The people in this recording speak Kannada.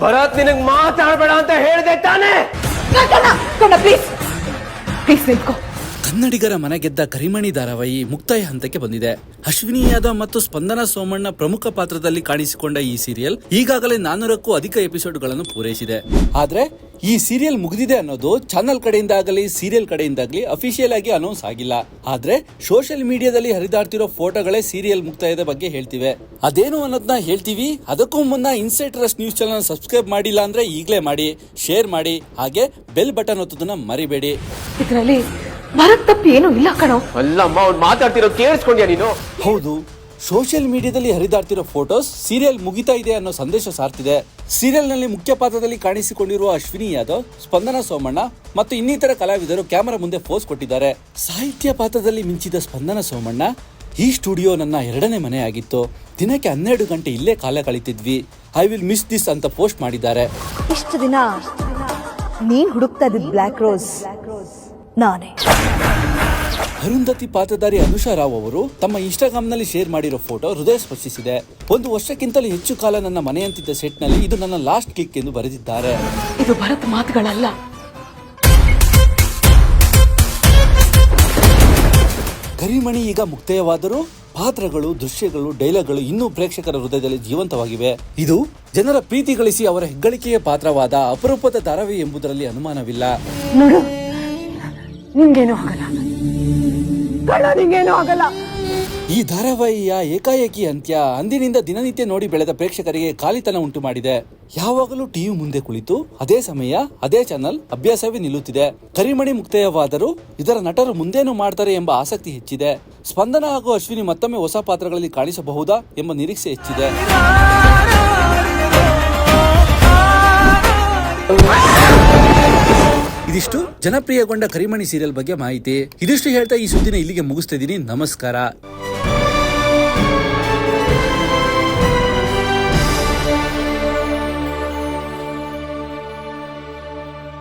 ಭರತ್ ನಿನಗ್ ಮಾತಾಡ್ಬೇಡ ಅಂತ ಹೇಳಿದೆ ತಾನೇ? ಕಣ್ಣ ಪ್ಲೀಸ್ ಪ್ಲೀಸ್ ನಿಂತ್ಕೋ. ಕನ್ನಡಿಗರ ಮನೆಗೆದ್ದ ಕರಿಮಣಿ ಧಾರಾವಾಹಿ ಮುಕ್ತಾಯ ಹಂತಕ್ಕೆ ಬಂದಿದೆ. ಅಶ್ವಿನಿ ಯಾದವ್ ಮತ್ತು ಸ್ಪಂದನ ಸೋಮಣ್ಣ ಪ್ರಮುಖ ಪಾತ್ರದಲ್ಲಿ ಕಾಣಿಸಿಕೊಂಡ ಈ ಸೀರಿಯಲ್ ಈಗಾಗಲೇ ನಾನೂರಕ್ಕೂ ಅಧಿಕ ಎಪಿಸೋಡ್ಗಳನ್ನು ಪೂರೈಸಿದೆ. ಆದ್ರೆ ಈ ಸೀರಿಯಲ್ ಮುಗಿದಿದೆ ಅನ್ನೋದು ಚಾನೆಲ್ ಕಡೆಯಿಂದ ಆಗಲಿ ಸೀರಿಯಲ್ ಕಡೆಯಿಂದಾಗಲಿ ಅಫಿಷಿಯಲ್ ಆಗಿ ಅನೌನ್ಸ್ ಆಗಿಲ್ಲ. ಆದ್ರೆ ಸೋಷಿಯಲ್ ಮೀಡಿಯಾದಲ್ಲಿ ಹರಿದಾಡ್ತಿರೋ ಫೋಟೋಗಳೇ ಸೀರಿಯಲ್ ಮುಕ್ತಾಯದ ಬಗ್ಗೆ ಹೇಳ್ತಿವೆ. ಅದೇನು ಅನ್ನೋದನ್ನ ಹೇಳ್ತೀವಿ? ಅದಕ್ಕೂ ಮುನ್ನ insight rush news channel subscribe ಮಾಡಿಲ್ಲ ಅಂದ್ರೆ ಈಗಲೇ ಮಾಡಿ ಶೇರ್ ಮಾಡಿ, ಹಾಗೆ ಬೆಲ್ ಬಟನ್ ಒತ್ತೋದನ್ನ ಮರಿಬೇಡಿ. ಇದ್ರಲ್ಲಿ ಭರತ್ ತಪ್ಪು ಏನು ಇಲ್ಲ ಕಣೋ. ಅಲ್ಲಮ್ಮ ಅವ್ನು ಮಾತಾಡ್ತಿರೋ ಕೇಳಿಸ್ಕೊಂಡ್ಯಾ ನೀನು? ಹೌದು ಸೋಷಿಯಲ್ ಮೀಡಿಯಾದಲ್ಲಿ ಹರಿದಾಡ್ತಿರೋ ಫೋಟೋಸ್ ಸೀರಿಯಲ್ ಮುಗಿತಾ ಇದೆ ಅನ್ನೋ ಸಂದೇಶ ಸಾರ್ತಿದೆ. ಸೀರಿಯಲ್ನಲ್ಲಿ ಮುಖ್ಯ ಪಾತ್ರದಲ್ಲಿ ಕಾಣಿಸಿಕೊಂಡಿರುವ ಅಶ್ವಿನಿ ಯಾದವ್ ಸ್ಪಂದನ ಸೋಮಣ್ಣ ಮತ್ತು ಇನ್ನಿತರ ಕಲಾವಿದರು ಕ್ಯಾಮರಾ ಮುಂದೆ ಪೋಸ್ ಕೊಟ್ಟಿದ್ದಾರೆ. ಸಾಹಿತ್ಯ ಪಾತ್ರದಲ್ಲಿ ಮಿಂಚಿದ ಸ್ಪಂದನ ಸೋಮಣ್ಣ ಈ ಸ್ಟುಡಿಯೋ ನನ್ನ ಎರಡನೇ ಮನೆ ಆಗಿತ್ತು ದಿನಕ್ಕೆ ಹನ್ನೆರಡು ಗಂಟೆ ಇಲ್ಲೇ ಕಾಲ ಕಳೀತಿದ್ವಿ. ಐ ವಿಲ್ ಮಿಸ್ ದಿಸ್ ಅಂತ ಪೋಸ್ಟ್ ಮಾಡಿದ್ದಾರೆ. ಇಷ್ಟು ದಿನ ನೀನ್ ಹುಡುಕ್ತಾ ಬ್ಲಾಕ್ ಬ್ಲ್ಯಾಕ್ ರೋಸ್ ನಾನೇ. ಅರುಂಧತಿ ಪಾತ್ರಧಾರಿ ಅನುಷಾ ರಾವ್ ಅವರು ತಮ್ಮ ಇನ್ಸ್ಟಾಗ್ರಾಮ್ನಲ್ಲಿ ಶೇರ್ ಮಾಡಿರೋ ಫೋಟೋ ಹೃದಯ ಸ್ಪರ್ಶಿಸಿದೆ. ಒಂದು ವರ್ಷಕ್ಕಿಂತಲೂ ಹೆಚ್ಚು ಕಾಲ ನನ್ನ ಮನೆಯಂತಿದ್ದ ಸೆಟ್ನಲ್ಲಿ ಇದು ನನ್ನ ಲಾಸ್ಟ್ ಕ್ಲಿಕ್ ಎಂದು ಬರೆದಿದ್ದಾರೆ. ಇದು ಭರತ್ ಮಾತುಗಳಲ್ಲ. ಕರಿಮಣಿ ಈಗ ಮುಕ್ತಾಯವಾದರೂ ಪಾತ್ರಗಳು ದೃಶ್ಯಗಳು ಡೈಲಾಗ್ಗಳು ಇನ್ನೂ ಪ್ರೇಕ್ಷಕರ ಹೃದಯದಲ್ಲಿ ಜೀವಂತವಾಗಿವೆ. ಇದು ಜನರ ಪ್ರೀತಿ ಗಳಿಸಿ ಅವರ ಹೆಗ್ಗಳಿಕೆಯ ಪಾತ್ರವಾದ ಅಪರೂಪದ ಧಾರಾವಾಹಿ ಎಂಬುದರಲ್ಲಿ ಅನುಮಾನವಿಲ್ಲ. ನೋಡು ನಿಂಗೇನು ಆಗಲ್ಲ. ಕಳ್ಳ, ನಿಂಗೇನು ಆಗಲ್ಲ. ಈ ಧಾರಾವಾಹಿಯ ಏಕಾಏಕಿ ಅಂತ್ಯ ಅಂದಿನಿಂದ ದಿನನಿತ್ಯ ನೋಡಿ ಬೆಳೆದ ಪ್ರೇಕ್ಷಕರಿಗೆ ಖಾಲಿತನ ಉಂಟು ಮಾಡಿದೆ. ಯಾವಾಗಲೂ ಟಿವಿ ಮುಂದೆ ಕುಳಿತು ಅದೇ ಸಮಯ, ಅದೇ ಚಾನಲ್ ಅಭ್ಯಾಸವೇ ನಿಲ್ಲುತ್ತಿದೆ. ಕರಿಮಣಿ ಮುಕ್ತಾಯವಾದರೂ ಇದರ ನಟರು ಮುಂದೇನು ಮಾಡ್ತಾರೆ ಎಂಬ ಆಸಕ್ತಿ ಹೆಚ್ಚಿದೆ. ಸ್ಪಂದನ ಹಾಗೂ ಅಶ್ವಿನಿ ಮತ್ತೊಮ್ಮೆ ಹೊಸ ಪಾತ್ರಗಳಲ್ಲಿ ಕಾಣಿಸಬಹುದಾ ಎಂಬ ನಿರೀಕ್ಷೆ ಹೆಚ್ಚಿದೆ. ಇದಿಷ್ಟು ಜನಪ್ರಿಯಗೊಂಡ ಕರಿಮಣಿ ಸೀರಿಯಲ್ ಬಗ್ಗೆ ಮಾಹಿತಿ. ಇದಿಷ್ಟು ಹೇಳ್ತಾ ಈ ಸುದ್ದಿನ ಇಲ್ಲಿಗೆ ಮುಗಿಸ್ತಾ ಇದ್ದೀನಿ. ನಮಸ್ಕಾರ.